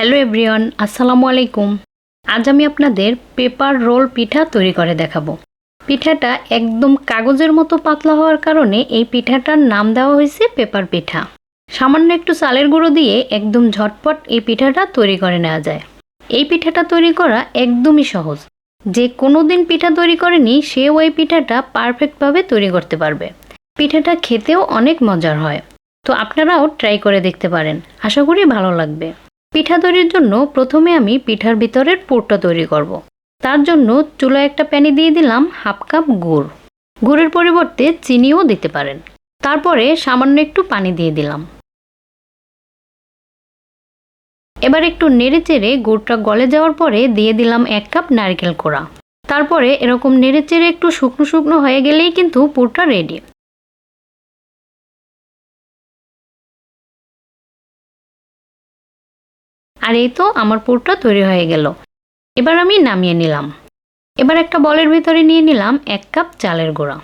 Hello everyone, আসসালামু আলাইকুম। আজ আমি আপনাদের পেপার রোল পিঠা তৈরি করে দেখাবো। পিঠাটা একদম কাগজের মতো পাতলা হওয়ার কারণে এই পিঠাটার নাম দেওয়া হয়েছে পেপার পিঠা। সামান্য একটু চালের গুঁড়ো দিয়ে একদম ঝটপট এই পিঠাটা তৈরি করে নেওয়া যায়। এই পিঠাটা তৈরি করা একদমই সহজ। যে কোনো দিন পিঠা তৈরি করেনি, সেও এই পিঠাটা পারফেক্টভাবে তৈরি করতে পারবে। পিঠাটা খেতেও অনেক মজার হয়। তো আপনারাও ট্রাই করে দেখতে পারেন। আশা করি ভালো লাগবে। পিঠা তৈরির জন্য প্রথমে আমি পিঠার ভিতরের পুরটা তৈরি করব। তার জন্য চুলায় একটা প্যানে দিয়ে দিলাম হাফ কাপ গুড়। গুড়ের পরিবর্তে চিনিও দিতে পারেন। তারপরে সামান্য একটু পানি দিয়ে দিলাম। এবার একটু নেড়ে চেড়ে গুড়টা গলে যাওয়ার পরে দিয়ে দিলাম এক কাপ নারকেল কোড়া। তারপরে এরকম নেড়ে চেড়ে একটু শুকনো শুকনো হয়ে গেলেই কিন্তু পুরটা রেডি আর এই তো আমার পুরটা তৈরি হয়ে গেল। এবার আমি নামিয়ে নিলাম। এবার একটা বলের ভিতরে নিয়ে নিলাম এক কাপ চালের গুঁড়া।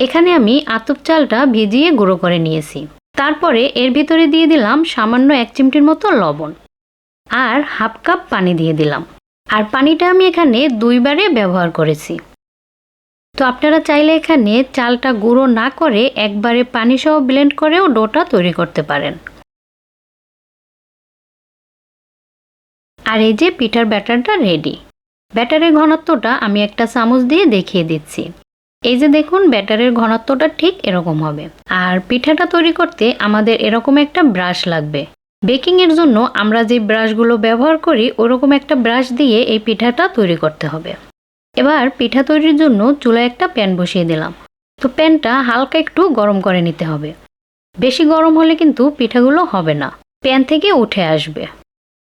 এখানে আমি আতপ চালটা ভিজিয়ে গুঁড়ো করে নিয়েছি। তারপরে এর ভিতরে দিয়ে দিলাম সামান্য এক চিমটির মতো লবণ। আর হাফ কাপ পানি দিয়ে দিলাম। আর পানিটা আমি এখানে দুইবারে ব্যবহার করেছি। তো আপনারা চাইলে এখানে চালটা গুঁড়ো না করে একবারে পানি সহ ব্লেন্ড করেও ডোটা তৈরি করতে পারেন। আর এই যে পিঠার ব্যাটারটা রেডি ব্যাটারের ঘনত্বটা আমি একটা চামচ দিয়ে দেখিয়ে দিচ্ছি। এই যে দেখুন, ব্যাটারের ঘনত্বটা ঠিক এরকম হবে। আর পিঠাটা তৈরি করতে আমাদের এরকম একটা ব্রাশ লাগবে। বেকিংয়ের জন্য আমরা যে ব্রাশগুলো ব্যবহার করি, ওরকম একটা ব্রাশ দিয়ে এই পিঠাটা তৈরি করতে হবে। এবার পিঠা তৈরির জন্য চুলায় একটা প্যান বসিয়ে দিলাম। তো প্যানটা হালকা একটু গরম করে নিতে হবে। বেশি গরম হলে কিন্তু পিঠাগুলো হবে না। প্যান থেকে উঠে আসবে।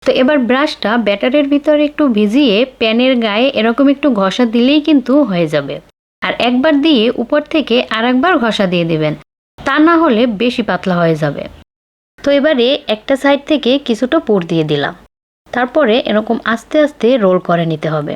তো এবার ব্রাশটা ব্যাটারের ভিতরে একটু ভিজিয়ে প্যানের গায়ে এরকম একটু ঘষা দিলেই কিন্তু হয়ে যাবে। আর একবার দিয়ে উপর থেকে আর একবার ঘষা দিয়ে দেবেন, তা না হলে বেশি পাতলা হয়ে যাবে। তো এবারে একটা সাইড থেকে কিছুটা পুর দিয়ে দিলাম। তারপরে এরকম আস্তে আস্তে রোল করে নিতে হবে।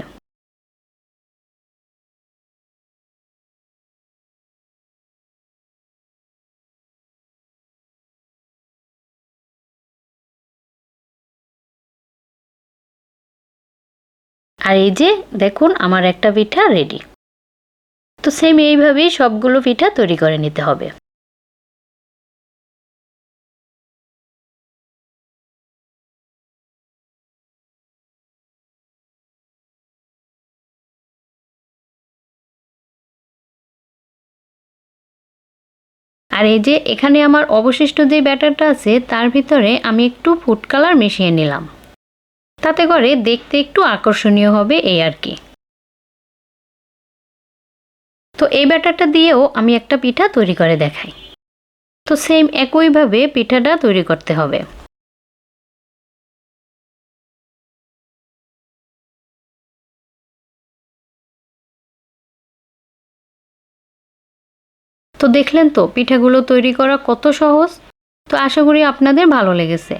আর এই যে দেখুন, আমার একটা পিঠা রেডি তো সেম এইভাবেই সবগুলো পিঠা তৈরি করে নিতে হবে। আর এই যে এখানে আমার অবশিষ্ট যে ব্যাটারটা আছে, তার ভিতরে আমি একটু ফুড কালার মিশিয়ে নিলাম। তাতে করে দেখতে একটু আকর্ষণীয় হবে এই আর কি। তো এই ব্যাটারটা দিয়েও আমি একটা পিঠা তৈরি করে দেখাই। তো সেম একইভাবে পিঠাটা তৈরি করতে হবে। তো দেখলেন তো, পিঠাগুলো তৈরি করা কত সহজ। তো আশা করি আপনাদের ভালো লেগেছে।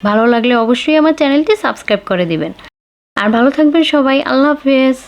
ভালো লাগলে অবশ্যই আমার চ্যানেলটি সাবস্ক্রাইব করে দিবেন। আর ভালো থাকবেন সবাই আল্লাহ হাফেজ।